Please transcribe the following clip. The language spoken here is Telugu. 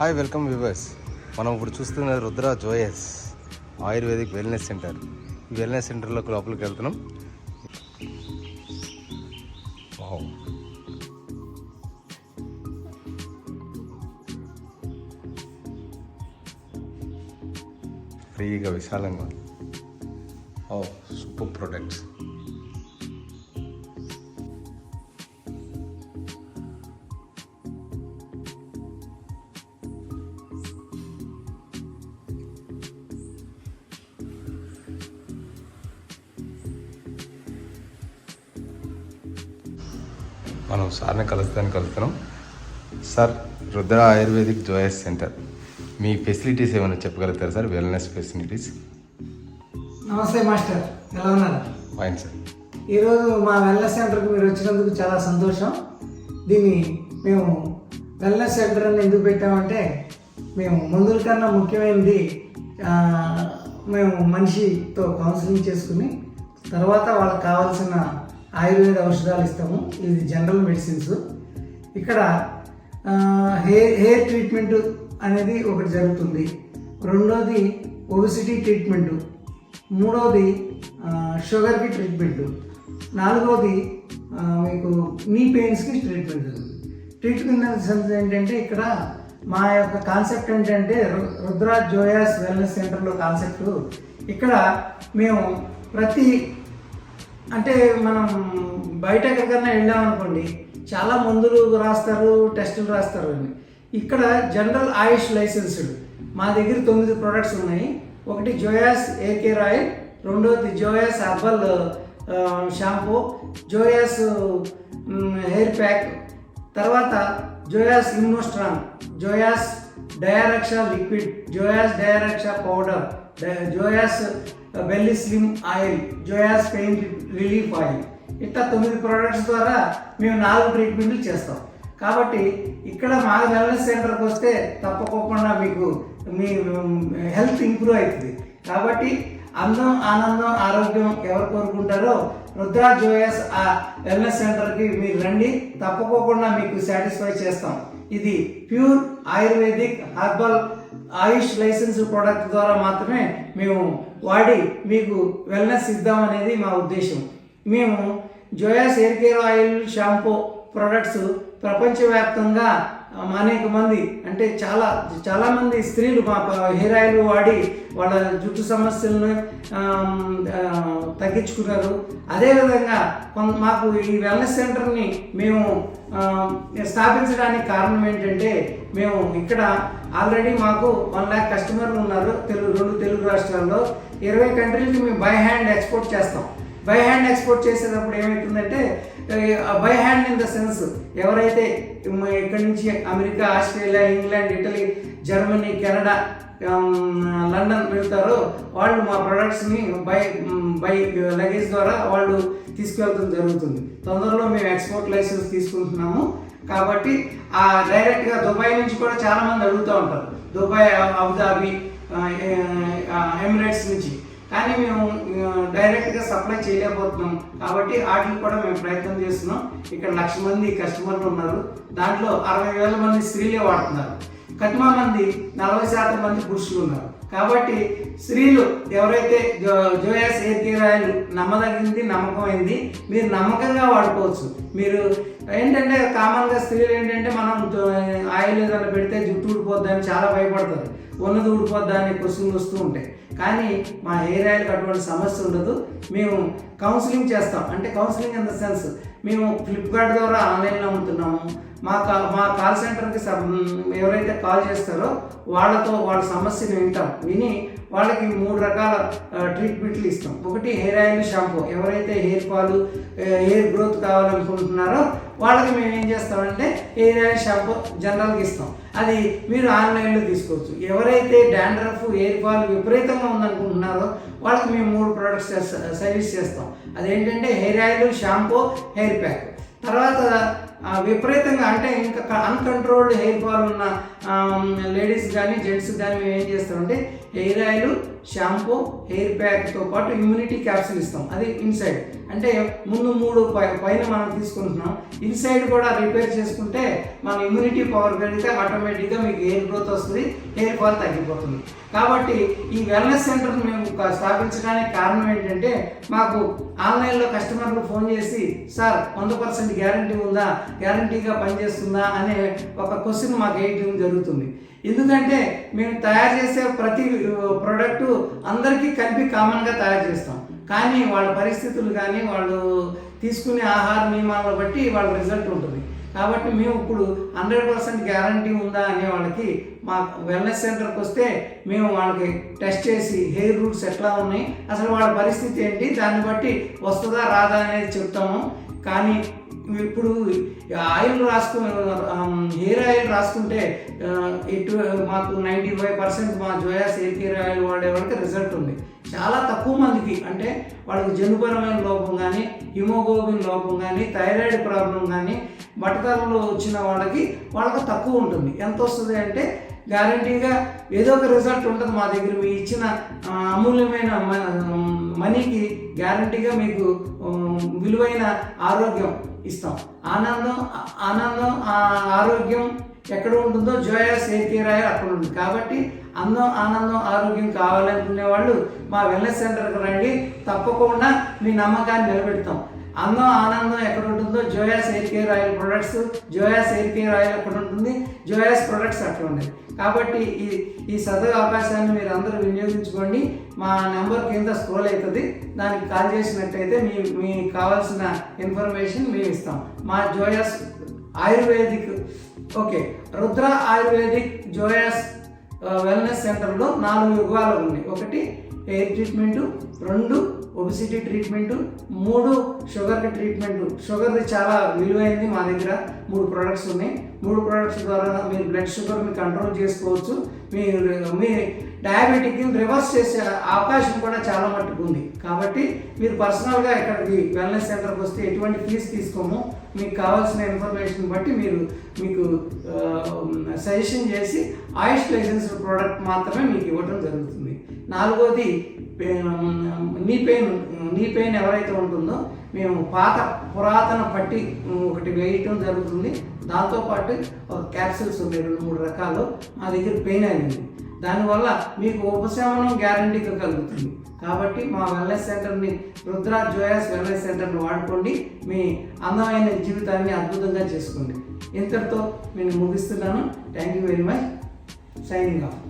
Hi welcome viewers. మనం ఇప్పుడు చూస్తున్నది Rudra Joyas Ayurvedic wellness center. ఈ వెల్నెస్ సెంటర్లోకి లోపలికి వెళ్తున్నాం. ఫ్రీగా విశాలంగా ఓ సూపర్ ప్రొడక్ట్స్. మనం సార్ని కలుస్తానికి కలుస్తున్నాం. Sir Rudra Ayurvedic Joyas center. మీ ఫెసిలిటీస్ ఏమైనా చెప్పగలుగుతారు సార్? Wellness facilities. నమస్తే మాస్టర్. ఎలా ఉన్నారు? ఫైన్ సార్ ఈరోజు మా వెల్నెస్ సెంటర్కి మీరు వచ్చినందుకు చాలా సంతోషం. దీన్ని మేము వెల్నెస్ సెంటర్ అని ఎందుకు పెట్టామంటే మేము మందుల కన్నా ముఖ్యమైనది మేము మనిషితో కౌన్సిలింగ్ చేసుకుని తర్వాత వాళ్ళకి కావాల్సిన ఆయుర్వేద ఔషధాలు ఇస్తాము. ఇది జనరల్ మెడిసిన్స్. ఇక్కడ హెయిర్ హెయిర్ ట్రీట్మెంట్ అనేది ఒకటి జరుగుతుంది. రెండోది ఒబిసిటీ ట్రీట్మెంటు. మూడవది షుగర్కి ట్రీట్మెంటు. నాలుగవది మీకు నీ పెయిన్స్కి ట్రీట్మెంట్. ట్రీట్మెంట్ ఏంటంటే ఇక్కడ మా యొక్క కాన్సెప్ట్ ఏంటంటే రుద్రా జోయాస్ వెల్నెస్ సెంటర్లో కాన్సెప్ట్. ఇక్కడ మేము ప్రతి అంటే మనం బయట ఎక్కడికన్నా వెళ్ళామనుకోండి చాలా మందులు రాస్తారు టెస్టులు రాస్తారు అని. ఇక్కడ జనరల్ ఆయుష్ లైసెన్స్డ్. మా దగ్గర తొమ్మిది ప్రొడక్ట్స్ ఉన్నాయి. ఒకటి జోయాస్ ఏ కేర్ ఆయిల్ రెండోది Joyas herbal shampoo Joyas hair pack. తర్వాత Joyas ఇమ్నోస్ట్రాంగ్ Joyas Diaraksha liquid Joyas Diaraksha powder Joyas belly slim oil Joyas pain relief oil ఇట్లా తొమ్మిది ప్రోడక్ట్స్ ద్వారా మేము నాలుగు ట్రీట్మెంట్లు చేస్తాం. కాబట్టి ఇక్కడ మా వెల్నెస్ సెంటర్కి వస్తే తప్పకోకుండా మీకు మీ హెల్త్ ఇంప్రూవ్ అవుతుంది. కాబట్టి అందం ఆనందం ఆరోగ్యం ఎవరు కోరుకుంటారో రుద్రా జోయస్ ఆ వెల్నెస్ సెంటర్కి మీరు రండి. తప్పకోకుండా మీకు సాటిస్ఫై చేస్తాం. ఇది pure Ayurvedic herbal AYUSH license product ద్వారా మాత్రమే మేము వాడి మీకు వెల్నెస్ ఇద్దాం అనేది మా ఉద్దేశం. మేము Joyas hair care oil shampoo products ప్రపంచవ్యాప్తంగా అనేక మంది అంటే చాలా చాలామంది స్త్రీలు మా హెయిర్ ఆయిల్ వాడి వాళ్ళ జుట్టు సమస్యలను తగ్గించుకున్నారు. అదేవిధంగా కొంత మాకు ఈ వెల్నెస్ సెంటర్ని మేము స్థాపించడానికి కారణం ఏంటంటే మేము ఇక్కడ ఆల్రెడీ మాకు వన్ ల్యాక్ కస్టమర్లు ఉన్నారు తెలుగు రెండు తెలుగు రాష్ట్రాల్లో. ఇరవై కంట్రీలకి మేము బై హ్యాండ్ ఎక్స్పోర్ట్ చేస్తాం. బై హ్యాండ్ ఎక్స్పోర్ట్ చేసేటప్పుడు ఏమవుతుందంటే by hand in the sense ఎవరైతే ఇక్కడి నుంచి America Australia England Italy Germany Canada London వెళ్తారో వాళ్ళు మా ప్రొడక్ట్స్ని బై బై లగేజ్ ద్వారా వాళ్ళు తీసుకువెళ్తాం జరుగుతుంది. తొందరలో మేము ఎక్స్పోర్ట్ లైసెన్స్ తీసుకుంటున్నాము. కాబట్టి ఆ డైరెక్ట్గా దుబాయ్ నుంచి కూడా చాలామంది అడుగుతూ ఉంటారు. దుబాయ్ అబుదాబి ఎమిరేట్స్ నుంచి. కానీ మేము డైరెక్ట్గా సప్లై చేయలేకపోతున్నాం. కాబట్టి వాటిని కూడా మేము ప్రయత్నం చేస్తున్నాం. ఇక్కడ లక్ష మంది కస్టమర్లు ఉన్నారు. దాంట్లో అరవై వేల మంది స్త్రీలే వాడుతున్నారు. కట్మా మంది నలభై శాతం మంది పురుషులు ఉన్నారు. కాబట్టి స్త్రీలు ఎవరైతే జో జోయాస్ ఎయిర్ నమ్మదగింది నమ్మకమైంది మీరు నమ్మకంగా వాడుకోవచ్చు. మీరు ఏంటంటే కామన్గా స్త్రీలు ఏంటంటే మనం ఆయిల్ ఏదైనా పెడితే జుట్టు ఊడిపోద్దని చాలా భయపడతారు. ఉన్నది ఊడిపోద్దా అనే క్వశ్చన్లు వస్తూ ఉంటాయి. కానీ మా హెయిర్ ఆయిల్కి అటువంటి సమస్య ఉండదు. మేము కౌన్సిలింగ్ చేస్తాం. అంటే కౌన్సిలింగ్ ఇన్ ద సెన్స్ మేము ఫ్లిప్కార్ట్ ద్వారా ఆన్లైన్లో అమ్ముతున్నాము మా కా మా కాల్ సెంటర్కి సబ్ ఎవరైతే కాల్ చేస్తారో వాళ్ళతో వాళ్ళ సమస్యను వింటాం. విని వాళ్ళకి మూడు రకాల ట్రీట్మెంట్లు ఇస్తాం. ఒకటి హెయిర్ ఆయిల్ షాంపూ. ఎవరైతే హెయిర్ ఫాల్ హెయిర్ గ్రోత్ కావాలనుకుంటున్నారో వాళ్ళకి మేము ఏం చేస్తామంటే హెయిర్ ఆయిల్ షాంపూ జనరల్గా ఇస్తాం. అది మీరు ఆన్లైన్లో తీసుకోవచ్చు. ఎవరైతే డాండ్రఫ్ ఎయిర్ ఫాల్ విపరీతంగా ఉందనుకుంటున్నారో వాళ్ళకి మేము మూడు ప్రొడక్ట్స్ సర్వీస్ చేస్తాం. అదేంటంటే hair oil shampoo hair pack తర్వాత విపరీతంగా అంటే ఇంకా అన్కంట్రోల్డ్ హెయిర్ ఫాల్ ఉన్న లేడీస్ కానీ జెంట్స్ కానీ మేము ఏం చేస్తామంటే హెయిర్ ఆయిల్ షాంపూ హెయిర్ ప్యాక్తో పాటు ఇమ్యూనిటీ క్యాప్సూల్ ఇస్తాం. అది ఇన్సైడ్ అంటే ముందు మూడు పై- పైన మనం తీసుకుంటున్నాం. ఇన్సైడ్ కూడా రిపేర్ చేసుకుంటే మన ఇమ్యూనిటీ పవర్ పెరిగితే ఆటోమేటిక్గా మీకు హెయిర్ గ్రోత్ వస్తుంది హెయిర్ ఫాల్ తగ్గిపోతుంది. కాబట్టి ఈ వెల్నెస్ సెంటర్ మేము స్థాపించడానికి కారణం ఏంటంటే మాకు ఆన్లైన్లో కస్టమర్లు ఫోన్ చేసి సార్ వంద పర్సెంట్ గ్యారంటీ ఉందా? గ్యారంటీగా పనిచేస్తుందా? అనే ఒక క్వశ్చన్ మాకు వేయటం జరుగుతుంది. ఎందుకంటే మేము తయారు చేసే ప్రతి ప్రోడక్ట్ అందరికీ కలిపి కామన్గా తయారు చేస్తాం. కానీ వాళ్ళ పరిస్థితులు కానీ వాళ్ళు తీసుకునే ఆహార నియమాలను బట్టి వాళ్ళ రిజల్ట్ ఉంటుంది. కాబట్టి మేము ఇప్పుడు హండ్రెడ్ పర్సెంట్ గ్యారంటీ ఉందా అనే వాళ్ళకి మా వెల్నెస్ సెంటర్కి వస్తే మేము వాళ్ళకి టెస్ట్ చేసి హెయిర్ రూట్స్ ఎట్లా ఉన్నాయి అసలు వాళ్ళ పరిస్థితి ఏంటి దాన్ని బట్టి వస్తుందా రాదా అనేది చెప్తాము. కానీ ఇప్పుడు ఆయిల్ రాసుకు హెయిర్ ఆయిల్ రాసుకుంటే ఎటు మాకు నైంటీ ఫైవ్ పర్సెంట్ మా జోయాస్ హెయిర్ కేర్ ఆయిల్ వాడే వాళ్ళకి రిజల్ట్ ఉంది. చాలా తక్కువ మందికి అంటే వాళ్ళకి జనుపరమైన లోపం కానీ హిమోగ్లోబిన్ లోపం కానీ థైరాయిడ్ ప్రాబ్లం కానీ బట్టతలలో వచ్చిన వాళ్ళకి వాళ్ళకి తక్కువ ఉంటుంది. ఎంత వస్తుంది అంటే గ్యారంటీగా ఏదో ఒక రిజల్ట్ ఉంటుంది మా దగ్గర మీ ఇచ్చిన అమూల్యమైన మ- మనీకి గ్యారంటీగా మీకు విలువైన ఆరోగ్యం ఇస్తాం. ఆనందం ఆనందం ఆరోగ్యం ఎక్కడ ఉంటుందో జోయా హెయిర్ అక్కడ ఉంటుంది కాబట్టి అందం ఆనందం ఆరోగ్యం కావాలనుకునే వాళ్ళు మా వెల్నెస్ సెంటర్కి రండి. తప్పకుండా మీ నమ్మకాన్ని నిలబెడతాం. అందం ఆనందం ఎక్కడ ఉంటుందో Joyas hair care oil products Joyas hair care oil అక్కడ ఉంటుంది జోయాస్ ప్రొడక్ట్స్ అక్కడ ఉన్నాయి కాబట్టి ఈ ఈ సదవ అవకాశాన్ని మీరు అందరూ వినియోగించుకోండి. మా నెంబర్ కింద స్క్రోల్ అవుతుంది. దానికి కాల్ చేసినట్టయితే మీ మీకు కావాల్సిన ఇన్ఫర్మేషన్ మేము ఇస్తాం. మా Joyas Ayurvedic okay. Rudra Ayurvedic Joyas wellness సెంటర్లో నాలుగు యుగాలు ఉన్నాయి. ఒకటి హెయిర్ ట్రీట్మెంటు రెండు ఒబిసిటీ ట్రీట్మెంటు మూడు షుగర్ ట్రీట్మెంట్ షుగర్ది చాలా విలువైంది మా దగ్గర. మూడు ప్రొడక్ట్స్ ఉన్నాయి. మూడు ప్రొడక్ట్స్ ద్వారా మీరు బ్లడ్ షుగర్ మీరు కంట్రోల్ చేసుకోవచ్చు. మీరు మీ డయాబెటిక్ని రివర్స్ చేసే అవకాశం కూడా చాలా మట్టుకు ఉంది. కాబట్టి మీరు పర్సనల్గా ఇక్కడికి వెల్నెస్ సెంటర్కి వస్తే ఎటువంటి ఫీజు తీసుకోము. మీకు కావాల్సిన ఇన్ఫర్మేషన్ బట్టి మీరు మీకు సజెషన్ చేసి ఆయుష్ లైసెన్స్ ప్రోడక్ట్ మాత్రమే మీకు ఇవ్వడం జరుగుతుంది. నాలుగోది నీ పెయిన్ నీ పెయిన్ ఎవరైతే ఉంటుందో మేము పాత పురాతన పట్టి ఒకటి వేయటం జరుగుతుంది. దాంతోపాటు ఒక క్యాప్సిల్స్ ఉన్నాయి రెండు మూడు రకాలు. మా దగ్గర పెయిన్ అయింది. దానివల్ల మీకు ఉపశమనం గ్యారంటీగా కలుగుతుంది. కాబట్టి మా వెల్నెస్ సెంటర్ని రుద్రా జోయాస్ వెల్నెస్ సెంటర్ని వాడుకోండి. మీ అందమైన జీవితాన్ని అద్భుతంగా చేసుకోండి. ఇంతటితో నేను ముగిస్తున్నాను. Thank you very much signing off